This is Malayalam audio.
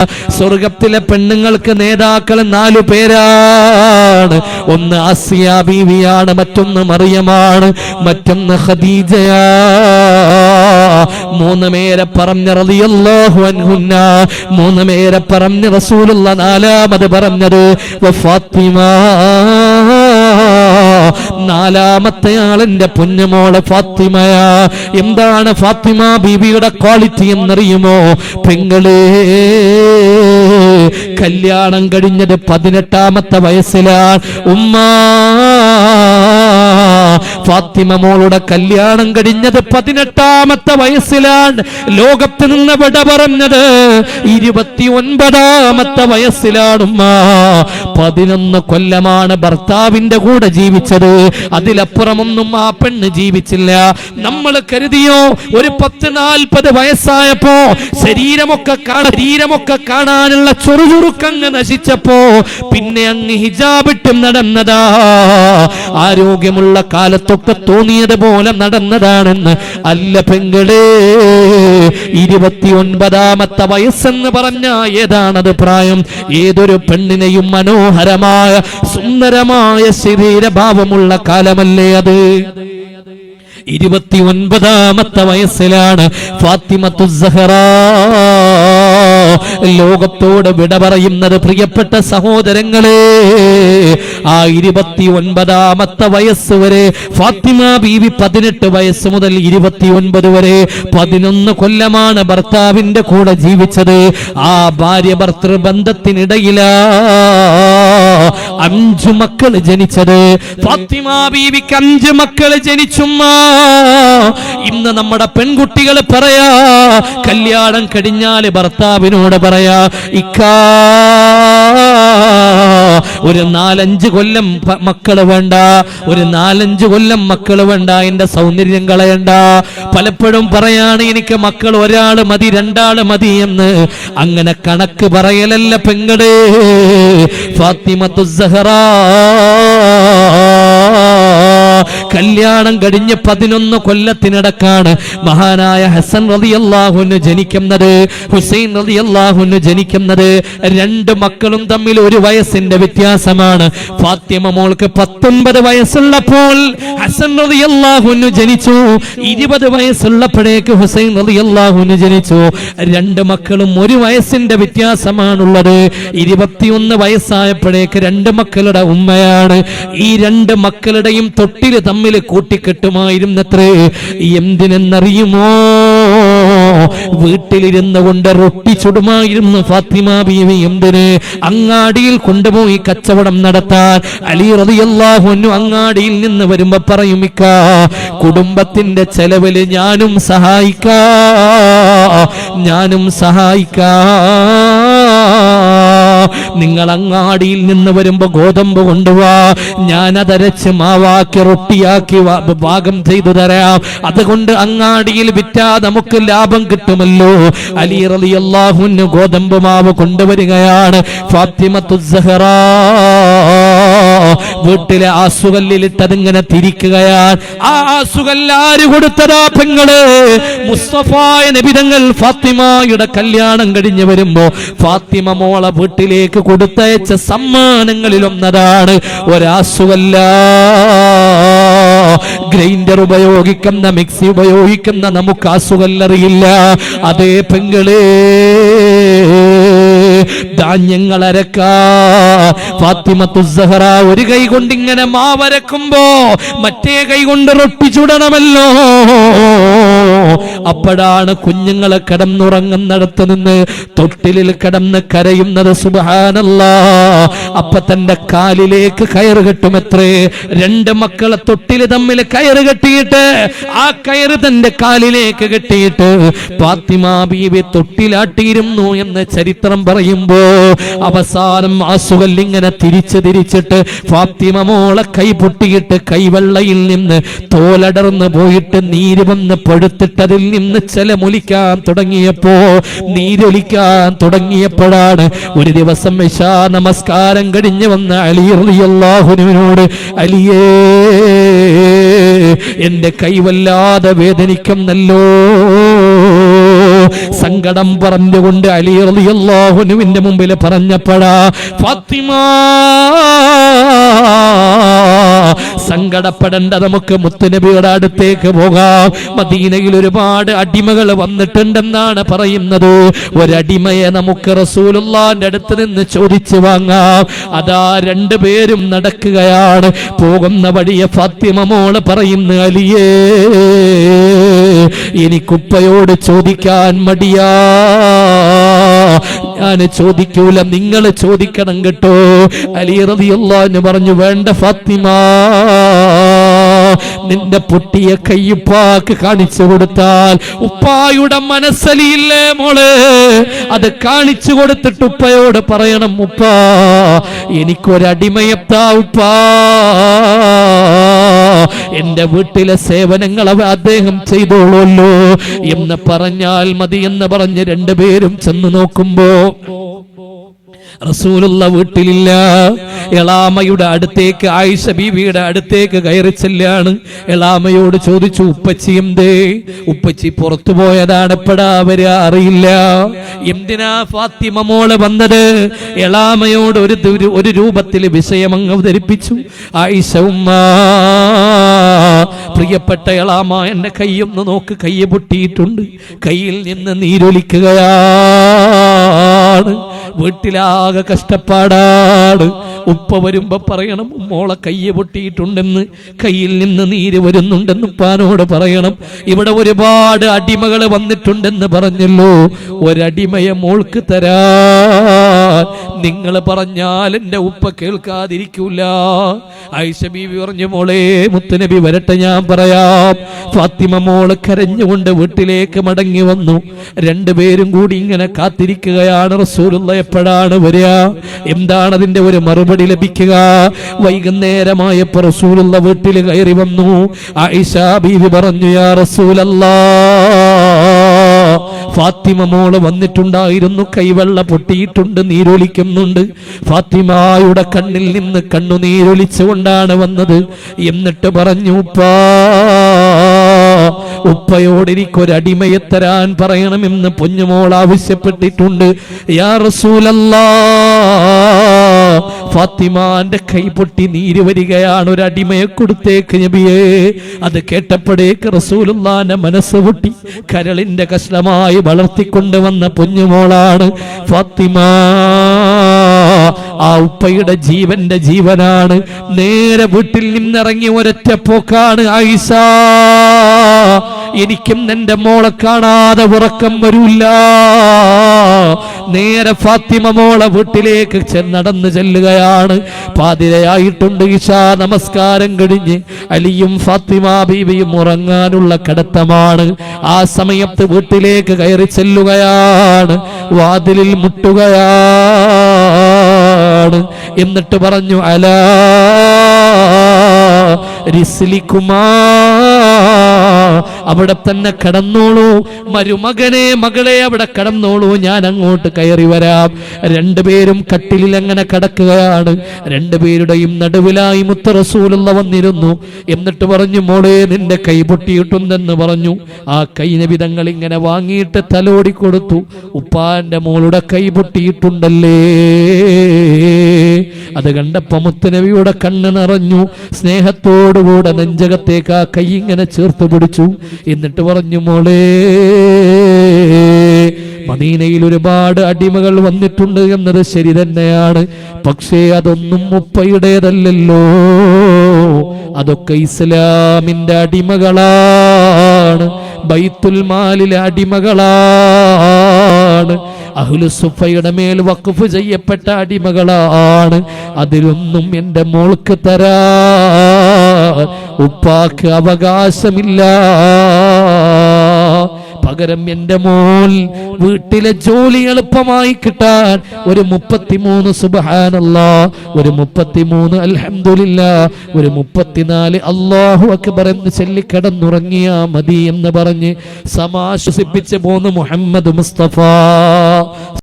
സ്വർഗത്തിലെ പെണ്ണുങ്ങൾക്ക് നേതാക്കൾ നാലു പേരാണ്. ഒന്ന് ആസിയ ബീവിയാണ് മറ്റൊന്ന് മറിയമാണ് മറ്റൊന്ന് ഖദീജയാ. മൂന്ന് പേരെ പറഞ്ഞ റളിയല്ലാഹു അൻഹുന്ന മൂന്ന് പേരെ പറഞ്ഞ റസൂലുള്ള നാലാമത് പറഞ്ഞത് ഫാത്തിമ. നാലാമത്തെ ആളെന്റെ പൊന്നുമോൾ ഫാത്തിമയാ. എന്താണ് ഫാത്തിമ ബീവിയുടെ ക്വാളിറ്റി എന്നറിയുമോ? പെങ്ങളേ കല്യാണം കഴിഞ്ഞത് പതിനെട്ടാമത്തെ വയസ്സിലാണ് ഉമ്മ ഫാത്തിമ മോളുടെ കല്യാണം കഴിഞ്ഞത് പതിനെട്ടാമത്തെ വയസ്സിലാണ് ലോകത്ത് നിന്ന് വിട പറഞ്ഞത് ഇരുപത്തി ഒൻപതാമത്തെ വയസ്സിലാണ് പതിനൊന്ന് കൊല്ലമാണ് ഭർത്താവിന്റെ കൂടെ ജീവിച്ചത്. അതിലപ്പുറമൊന്നും ആ പെണ്ണ് ജീവിച്ചില്ല. നമ്മൾ കരുതിയോ? ഒരു പത്ത് നാൽപ്പത് വയസ്സായപ്പോ ശരീരമൊക്കെ ശരീരമൊക്കെ കാണാനുള്ള ചുറുചുറുക്കങ്ങ് നശിച്ചപ്പോ പിന്നെ അങ്ങ് ഹിജാബിട്ടും നടന്നതാ. ആരോഗ്യമുള്ള കാലത്തൊക്കെ തോന്നിയത് പോലെ നടന്നതാണെന്ന് അല്ല പെങ്ങളെ. ഇരുപത്തി ഒൻപതാമത്തെ വയസ്സെന്ന് പറഞ്ഞ ഏതാണത് പ്രായം? ഏതൊരു പെണ്ണിനെയും മനോഹരമായ സുന്ദരമായ ശരീരഭാവമുള്ള കാലമല്ലേ അത്? ഇരുപത്തി ഒൻപതാമത്തെ വയസ്സിലാണ് ഫാത്തിമത്തു സഹറ ലോകത്തോട് വിട പറയുന്നത് പ്രിയപ്പെട്ട സഹോദരങ്ങളെ ആ ഇരുപത്തി ഒൻപതാമത്തെ വയസ്സ് വരെ ഫാത്തിമ ബീവി പതിനെട്ട് വയസ്സ് മുതൽ ഇരുപത്തി ഒൻപത് വരെ പതിനൊന്ന് കൊല്ലമാണ് ഭർത്താവിന്റെ കൂടെ ജീവിച്ചത്. ആ ഭാര്യ ഭർത്തൃബന്ധത്തിനിടയിലാ അഞ്ചു മക്കൾ ജനിച്ചത്. ഫാത്തിമ ബീവിക്ക് അഞ്ച് മക്കൾ ജനിച്ചുമ്മ. ഇന്ന് നമ്മുടെ പെൺകുട്ടികൾ പറയാ കല്യാണം കഴിഞ്ഞാൽ ഭർത്താവിനോട് പറയാ ഇക്കാ ഒരു നാലഞ്ച് കൊല്ലം മക്കൾ വേണ്ട ഒരു നാലഞ്ച് കൊല്ലം മക്കൾ വേണ്ട എന്റെ സൗന്ദര്യം കളയണ്ട. പലപ്പോഴും പറയാണ് എനിക്ക് മക്കൾ ഒരാൾ മതി രണ്ടാൾ മതി എന്ന്. അങ്ങനെ കണക്ക് പറയലല്ല പെങ്ങടേ ഫാത്തിമത്തു സഹറാ. കല്യാണം കഴിഞ്ഞ് പതിനൊന്ന് കൊല്ലത്തിനടക്കാണ് മഹാനായ ഹസൻ റളിയല്ലാഹുവിന് ജനിക്കുന്നത് ഹുസൈൻ റളിയല്ലാഹുവിന് ജനിക്കുന്നത്. രണ്ട് മക്കളും തമ്മിൽ ഒരു വയസ്സിന്റെ വ്യത്യാസമാണ്. ഫാത്തിമ മോൾക്ക് പത്തൊൻപത് വയസ്സുള്ളപ്പോൾ ഹസൻ റളിയല്ലാഹുവിന് ജനിച്ചു. ഇരുപത് വയസ്സുള്ളപ്പോഴേക്ക് ഹുസൈൻ റളിയല്ലാഹുവിന് ജനിച്ചു. രണ്ട് മക്കളും ഒരു വയസ്സിന്റെ വ്യത്യാസമാണുള്ളത്. ഇരുപത്തിയൊന്ന് വയസ്സായപ്പോഴേക്ക് രണ്ട് മക്കളുടെ ഉമ്മയാണ്. ഈ രണ്ട് മക്കളുടെയും തമ്മിൽ കൂട്ടിക്കെട്ടുമായിരുന്നത്രേ. എന്തിനെന്നറിയുമോ? വീട്ടിലിരുന്ന് കൊണ്ട് റൊട്ടി ചുടുമായിരുന്നു ഫാത്തിമ ബീവി. എന്തിന്? അങ്ങാടിയിൽ കൊണ്ടുപോയി കച്ചവടം നടത്താൻ. അലി റളിയല്ലാഹു അങ്ങാടിയിൽ നിന്ന് വരുമ്പോ പറയും ഇക്ക കുടുംബത്തിന്റെ ചെലവിൽ ഞാനും സഹായിക്കാ ഞാനും സഹായിക്കാ. നിങ്ങൾ അങ്ങാടിയിൽ നിന്ന് വരുമ്പോ ഗോതമ്പ് കൊണ്ടുപോവാ ഞാൻ അതരച്ച് മാവാക്കി റൊട്ടിയാക്കി ഭാഗം ചെയ്തു തരാം. അതുകൊണ്ട് അങ്ങാടിയിൽ വിറ്റാ നമുക്ക് ലാഭം കിട്ടുമല്ലോ. അലി റളിയല്ലാഹുവിന് ഗോതമ്പ് മാവ് കൊണ്ടുവരികയാണ്. ഫാത്തിമത്തു സഹറ വീട്ടിലെ ആസുകല്ലിലിട്ട് ഇങ്ങനെ തിരിക്കുകയാണ്. ആ ആസുകല്ലാരി കൊടുത്തതാ പെങ്ങൾ. മുസ്തഫായ നബിതങ്ങൾ ഫാത്തിമയുടെ കല്യാണം കഴിഞ്ഞ് വരുമ്പോ ഫാത്തിമ മോളെ വീട്ടിലേക്ക് കൊടുത്തയച്ച സമ്മാനങ്ങളിൽ ഒന്നതാണ് ഒരാസുകല്ല ഗ്രൈൻഡർ ഉപയോഗിക്കുന്ന മിക്സി ഉപയോഗിക്കുന്ന നമുക്ക് ആസുകല്ലറിയില്ല അതേ പെങ്ങളേ. ധാന്യങ്ങൾ അരക്കാ ഫാത്തിമത്തു സഹറ ഒരു കൈ കൊണ്ട് ഇങ്ങനെ മാവരക്കുമ്പോ മറ്റേ കൈ കൊണ്ട് റൊട്ടി ചുടണമല്ലോ. അപ്പോഴാണ് കുഞ്ഞുങ്ങളെ കിടന്നുറങ്ങുന്നിടത്ത് നിന്ന് തൊട്ടിലിൽ കിടന്ന് കരയുന്നത്. സുബഹാനല്ല. അപ്പൊ തന്റെ കാലിലേക്ക് കയറ് കെട്ടുമത്രേ. രണ്ട് മക്കളെ തൊട്ടിൽ തമ്മിൽ കയറ് കെട്ടിയിട്ട് ആ കയറ് തന്റെ കാലിലേക്ക് കെട്ടിയിട്ട് ഫാത്തിമ ബീവി തൊട്ടിലാട്ടിയിരുന്നു എന്ന് ചരിത്രം പറയുമ്പോ അവസാനം ആസുകൽ ഇങ്ങനെ തിരിച്ച് തിരിച്ചിട്ട് ഫാത്തിമ മോളെ കൈ പൊട്ടിയിട്ട് കൈവെള്ളയിൽ നിന്ന് തോലടർന്ന് പോയിട്ട് നീര് വന്ന് പഴുത്തിട്ടതിൽ നിന്ന് ചെലമൊലിക്കാൻ തുടങ്ങിയപ്പോ നീരൊലിക്കാൻ തുടങ്ങിയപ്പോഴാണ് ഒരു ദിവസം വിശാ നമസ്കാരം കഴിഞ്ഞു വന്ന അലി അലിയേ എന്റെ കൈവല്ലാതെ വേദനിക്കും വേദനിക്കുന്നല്ലോ. സങ്കടം പറഞ്ഞുകൊണ്ട് അലി റളിയല്ലാഹുവിന്റെ മുമ്പിൽ പറഞ്ഞപ്പോഴാ ഫാത്തിമ സങ്കടപ്പെടേണ്ട നമുക്ക് മുത്തുനബിയുടെ അടുത്തേക്ക് പോകാം. മദീനയിൽ ഒരുപാട് അടിമകൾ വന്നിട്ടുണ്ടെന്നാണ് പറയുന്നത്. ഒരടിമയെ നമുക്ക് റസൂലുള്ളാന്റെ അടുത്ത് നിന്ന് ചോദിച്ചു വാങ്ങാം. അതാ രണ്ടു പേരും നടക്കുകയാണ്. പോകുന്ന വഴിയെ ഫാത്തിമ മോൾ പറയുന്നു അലിയേ എനിക്കുപ്പയോട് ചോദിക്കാൻ മടിയാ. ഞാൻ ചോദിക്കൂല നിങ്ങൾ ചോദിക്കണം കേട്ടോ. അലി എന്ന് പറഞ്ഞു വേണ്ട ഫാത്തിമ നിന്റെ പൊട്ടിയ കയ്യുപ്പാക്ക് കാണിച്ചു കൊടുത്താൽ ഉപ്പായുടെ മനസ്സലിയില്ലേ മോൾ? അത് കാണിച്ചു കൊടുത്തിട്ട് ഉപ്പയോട് പറയണം ഉപ്പാ എനിക്കൊരടിമയത്താ ഉപ്പാ. എന്റെ വീട്ടിലെ സേവനങ്ങൾ അദ്ദേഹം ചെയ്തോളൂല്ലോ എന്ന് പറഞ്ഞാൽ മതി എന്ന് പറഞ്ഞ് രണ്ടുപേരും ചെന്ന് നോക്കുമ്പോ റസൂലുള്ള വീട്ടിലില്ല. എളാമയുടെ അടുത്തേക്ക് ആയിഷ ബീവിയുടെ അടുത്തേക്ക് കയറി ചെല്ലാണ്. എളാമയോട് ചോദിച്ചു ഉപ്പച്ചി എന്തേ? ഉപ്പച്ചി പുറത്തു പോയതാണ്. അവർ അറിയില്ല. എന്തിനാ ഫാത്തിമ മോൾ വന്നത്? എളാമയോട് ഒരു ഒരു രൂപത്തിൽ വിഷയം അങ്ങ് അവതരിപ്പിച്ചു. ആയിഷ ഉമ്മ പ്രിയപ്പെട്ട എളാമ എന്റെ കൈയൊന്ന് നോക്ക്. കയ്യെ പൊട്ടിയിട്ടുണ്ട്. കയ്യിൽ നിന്ന് വീട്ടിലാകെ കഷ്ടപ്പാടാണ്. ഉപ്പ വരുമ്പോ പറയണം മോളെ കയ്യെ പൊട്ടിയിട്ടുണ്ടെന്ന് കയ്യിൽ നിന്ന് നീര് വരുന്നുണ്ടെന്ന് ഉപ്പാനോട് പറയണം. ഇവിടെ ഒരുപാട് അടിമകൾ വന്നിട്ടുണ്ടെന്ന് പറഞ്ഞല്ലോ. ഒരടിമയെ മോൾക്ക് തരാ. നിങ്ങൾ പറഞ്ഞാൽ എന്റെ ഉപ്പ കേൾക്കാതിരിക്കൂല. ഐഷ പറഞ്ഞു മോളെ മുത്തുനബി വരട്ടെ ഞാൻ പറയാം. ഫാത്തിമ മോൾ കരഞ്ഞുകൊണ്ട് വീട്ടിലേക്ക് മടങ്ങി വന്നു. രണ്ടുപേരും കൂടി ഇങ്ങനെ കാത്തിരിക്കുകയാണ്. റസൂലുള്ള എപ്പോഴാണ് വരിക? എന്താണ് അതിന്റെ ഒരു മറുപടി? ലഭിക്കുക. വൈകുന്നേരമായപ്പോ റസൂലുള്ള വീട്ടിൽ കയറി വന്നു. ആയിഷ പറഞ്ഞു യാ ഫാത്തിമ മോൾ വന്നിട്ടുണ്ടായിരുന്നു. കൈവെള്ള പൊട്ടിയിട്ടുണ്ട് നീരൊലിക്കുന്നുണ്ട്. ഫാത്തിമായുടെ കണ്ണിൽ നിന്ന് കണ്ണു നീരൊലിച്ചുകൊണ്ടാണ് വന്നത്. എന്നിട്ട് പറഞ്ഞു ഉപ്പാ ഉപ്പയോട് എനിക്കൊരടിമയെ തരാൻ പറയണമെന്ന് പൊന്നുമോൾ ആവശ്യപ്പെട്ടിട്ടുണ്ട്. ഫാത്തിമാന്റെ കൈ പൊട്ടി നീര് വരികയാണ് ഒരു അടിമയെ കൊടുത്തേക്ക് നബിയേ. അത് കേട്ടപ്പോഴേക്ക് റസൂലുള്ളാന്റെ മനസ്സ് പൊട്ടി കരളിന്റെ കഷ്ണമായി വളർത്തിക്കൊണ്ട് വന്ന പൊന്നുമോളാണ് ഫാത്തിമ. ആ ഉപ്പയുടെ ജീവന്റെ ജീവനാണ്. നേരെ വീട്ടിൽ നിന്നിറങ്ങി ഒരൊറ്റ പോക്കാണ് ആയിഷ എനിക്കും എന്റെ മോളെ കാണാതെ ഉറക്കം വരൂല്ല നേരെ ഫാത്തിമ മോളെ വീട്ടിലേക്ക് നടന്നു ചെല്ലുകയാണ്. പാതിരയായിട്ടുണ്ട് ഇഷാ നമസ്കാരം കഴിഞ്ഞ് അലിയും ഫാത്തിമ ബീബിയും ഉറങ്ങാനുള്ള കടത്തമാണ്. ആ സമയത്ത് വീട്ടിലേക്ക് കയറി ചെല്ലുകയാണ്. വാതിലിൽ മുട്ടുകയാണ്. എന്നിട്ട് പറഞ്ഞു അലാ റിസ്ലിക്കുമാ അവിടെ തന്നെ കടന്നോളൂ. മരുമകനെ മകളെ അവിടെ കടന്നോളൂ. ഞാൻ അങ്ങോട്ട് കയറി വരാം. രണ്ടുപേരും കട്ടിലിൽ അങ്ങനെ കിടക്കുകയാണ്. രണ്ടുപേരുടെയും നടുവിലായി മുത്ത റസൂലുള്ള വന്നിരുന്നു. എന്നിട്ട് പറഞ്ഞു മോളെ നിന്റെ കൈ പൊട്ടിയിട്ടുണ്ടെന്ന് പറഞ്ഞു. ആ കൈ നബിതങ്ങൾ ഇങ്ങനെ വാങ്ങിയിട്ട് തലോടി കൊടുത്തു. ഉപ്പാന്റെ മോളുടെ കൈ പൊട്ടിയിട്ടുണ്ടല്ലേ? അത് കണ്ടപ്പോ മുത്തുനബിയുടെ കണ്ണ് നിറഞ്ഞു. സ്നേഹത്തോടുകൂടെ നെഞ്ചകത്തേക്ക് ആ കൈ ഇങ്ങനെ ചേർത്ത് പിടിച്ചു. എന്നിട്ട് പറഞ്ഞു മോളേ മദീനയിൽ ഒരുപാട് അടിമകൾ വന്നിട്ടുണ്ട് എന്നത് ശരി തന്നെയാണ്. പക്ഷേ അതൊന്നും ഉപ്പയുടേതല്ലല്ലോ. അതൊക്കെ ഇസ്ലാമിന്റെ അടിമകളാണ്. ബൈത്തുൽ മാലിലെ അടിമകളാണ്. അഹുലുസുഫയുടെ മേൽ വഖഫ് ചെയ്യപ്പെട്ട അടിമകളാണ്. അതിലൊന്നും എന്റെ മോൾക്ക് തരാ. ഉപ്പാക്ക് അവകാശമില്ല. പകരം എന്റെ മോൾ വീട്ടിലെ ജോലി എളുപ്പമായി കിട്ടാൻ ഒരു മുപ്പത്തിമൂന്ന് സുബഹാനല്ല ഒരു മുപ്പത്തിമൂന്ന് അലഹമില്ല ഒരു മുപ്പത്തിനാല് അള്ളാഹു അക്ബർ എന്ന് ചൊല്ലിക്കിടന്നുറങ്ങിയാ മതി എന്ന് പറഞ്ഞ് സമാശ്വസിപ്പിച്ച് പോന്ന് മുഹമ്മദ് മുസ്തഫ.